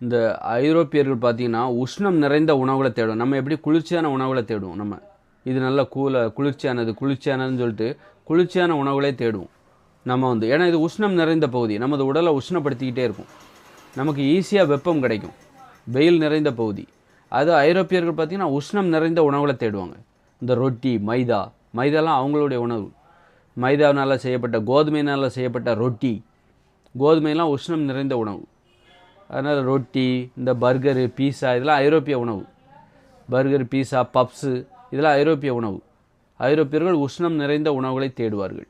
இந்த ஐரோப்பியர்கள் பார்த்தீங்கன்னா உஷ்ணம் நிறைந்த உணவுகளை தேடும். நம்ம எப்படி குளிர்ச்சியான உணவுகளை தேடுவோம் நம்ம. இது நல்ல கூல குளிர்ச்சியானது குளிர்ச்சியானதுன்னு சொல்லிட்டு குளிர்ச்சியான உணவுகளே தேடுவோம். நம்ம வந்து ஏன்னா இது உஷ்ணம் நிறைந்த பகுதி. நமது உடலை உஷ்ணப்படுத்திக்கிட்டே இருக்கும். நமக்கு ஈஸியாக வெப்பம் கிடைக்கும். வெயில் நிறைந்த பகுதி. அது ஐரோப்பியர்கள் பார்த்திங்கன்னா உஷ்ணம் நிறைந்த உணவுகளை தேடுவாங்க. இந்த ரொட்டி மைதா. மைதாலாம் அவங்களுடைய உணவு. மைதாவினால் செய்யப்பட்ட கோதுமையினால் செய்யப்பட்ட ரொட்டி. கோதுமையெல்லாம் உஷ்ணம் நிறைந்த உணவு. அதனால் ரொட்டி இந்த பர்கரு பீஸா இதெல்லாம் ஐரோப்பிய உணவு. பர்கர் பீஸா பப்ஸு இதெல்லாம் ஐரோப்பிய உணவு. ஐரோப்பியர்கள் உஷ்ணம் நிறைந்த உணவுகளை தேடுவார்கள்.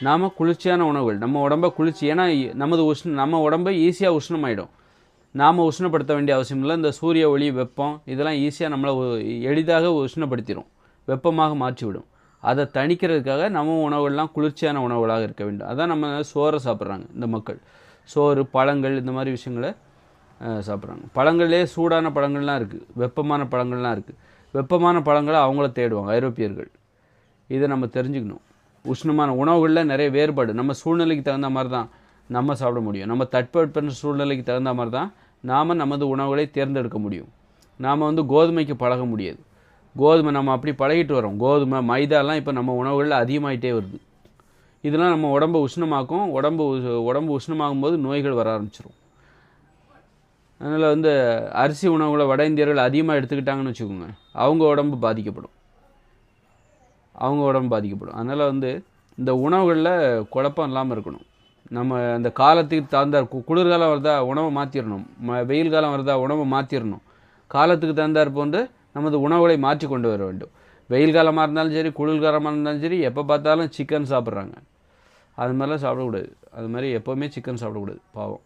நாம் குளிர்ச்சியான உணவுகள். நம்ம உடம்பை குளிர்ச்சி ஏன்னா நமது உஷ்ணம் நம்ம உடம்பை ஈஸியாக உஷ்ணமாயிடும். நாம் உஷ்ணப்படுத்த வேண்டிய அவசியம் இல்லை. இந்த சூரிய ஒளி வெப்பம் இதெல்லாம் ஈஸியாக நம்மளை எளிதாக உஷ்ணப்படுத்திடும் வெப்பமாக மாற்றிவிடும். அதை தணிக்கிறதுக்காக நம்ம உணவுகள்லாம் குளிர்ச்சியான உணவுகளாக இருக்க வேண்டும். அதான் நம்ம சோறை சாப்பிட்றாங்க இந்த மக்கள். சோறு பழங்கள் இந்த மாதிரி விஷயங்களை சாப்பிட்றாங்க. பழங்கள்லேயே சூடான பழங்கள்லாம் இருக்குது வெப்பமான பழங்கள்லாம் இருக்குது வெப்பமான பழங்களை அவங்கள தேடுவாங்க ஐரோப்பியர்கள். இதை நம்ம தெரிஞ்சுக்கணும். உஷ்ணமான உணவுகளில் நிறைய வேறுபாடு. நம்ம சூழ்நிலைக்கு தகுந்த மாதிரி தான் நம்ம சாப்பிட முடியும். நம்ம தட்பவெட்ப சூழ்நிலைக்கு தகுந்த மாதிரி தான் நாம் நமது உணவுகளை தேர்ந்தெடுக்க முடியும். நாம் வந்து கோதுமைக்கு பழக முடியாது. கோதுமை நம்ம அப்படி பழகிட்டு வரோம் கோதுமை மைதாலாம் இப்போ நம்ம உணவுகளில் அதிகமாயிட்டே வருது. இதெல்லாம் நம்ம உடம்பை உஷ்ணமாக்கும். உடம்பு உடம்பு உஷ்ணமாகும் போது நோய்கள் வர ஆரம்பிச்சிடும் அதனால் வந்து அரிசி உணவுகளை வட இந்தியர்கள் அதிகமாக எடுத்துக்கிட்டாங்கன்னு வச்சுக்கோங்க. அவங்க உடம்பு பாதிக்கப்படும். அவங்க உடம்பு பாதிக்கப்படும். அதனால் வந்து இந்த உணவுகளில் குழப்பம் இல்லாமல் இருக்கணும். நம்ம அந்த காலத்துக்கு தகுந்த கு- குளிர்காலம் வருதா உணவை மாற்றிடணும் ம வெயில் காலம் வருதா உணவை மாற்றிடணும் காலத்துக்கு தகுந்தாற் போன்று நமது உணவுகளை மாற்றி கொண்டு வர வேண்டும். வெயில் காலமாக இருந்தாலும் சரி குளிர்காலமாக இருந்தாலும் சரி எப்போ பார்த்தாலும் சிக்கன் சாப்பிட்றாங்க. அது மாதிரிலாம் சாப்பிடக்கூடாது. அது மாதிரி எப்போவுமே சிக்கன் சாப்பிடக்கூடாது பாவம்.